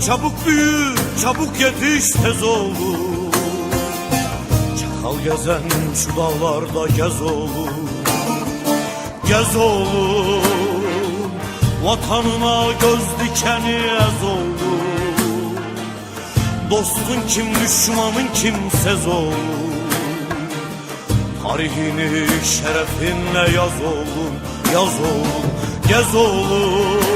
Çabuk büyü, çabuk yetiş tez oğlum Çakal gezen şu dağlarda gez oğlum Gez oğlum Vatanına göz dikeni ez oğlum Dostun kim düşmanın kimsez oğlum Tarihini şerefinle yaz oğlum Yaz oğlum, gez oğlum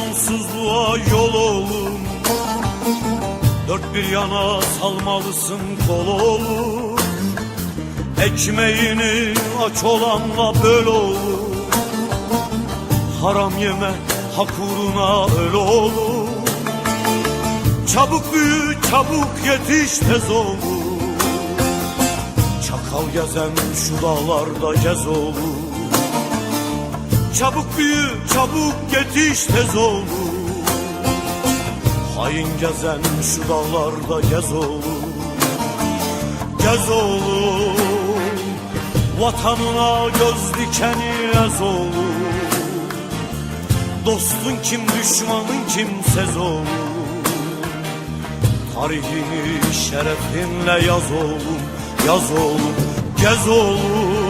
sonsuzluğa yol oğlum. Dört bir yana salmalısın kol oğlum. Ekmeğini aç olanla böl oğlum. Haram yeme hak uğruna öl oğlum. Çabuk büyü çabuk yetiş tez oğlum. Çakal gezen şu dağlarda gez oğlum Çabuk büyü, çabuk yetiş tez oğlum Hain gezen şu dağlarda gez oğlum Gez oğlum Vatanına göz dikeni ez oğlum Dostun kim düşmanın kimsez oğlum Tarihini şerefinle yaz oğlum Yaz oğlum, gez oğlum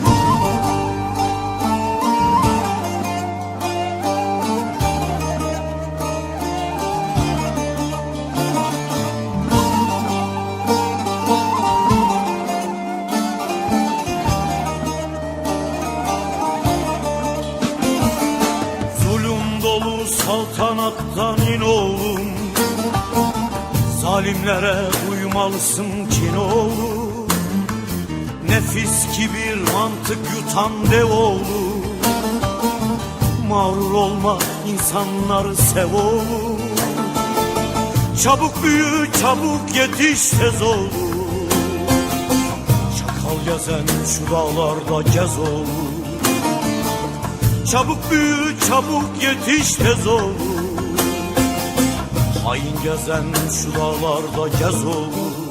Zalimlere uymalısın kin oğlum Nefis kibir mantık yutan dev oğlum Mağrur olma insanları sev oğlum Çabuk büyü çabuk yetiş tez oğlum Çakal gezen şu dağlarda gez oğlum Çabuk büyü çabuk yetiş tez oğlum Hain gezen şu dağlarda gez oğlum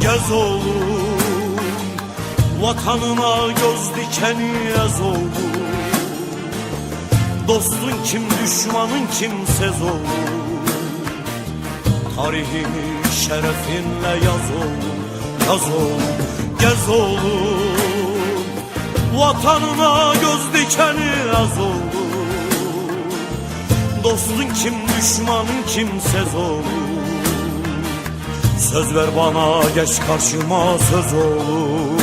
Gez oğlum. Vatanına göz dikeni ez oğlum. Dostun kim düşmanın kimsez oğlum. Tarihini şerefinle yaz oğlum Yaz oğlum gez oğlum. Vatanına göz dikeni az oğlum Dostun kim düşmanın kimsez oğlum Söz ver bana geç karşıma söz oğlum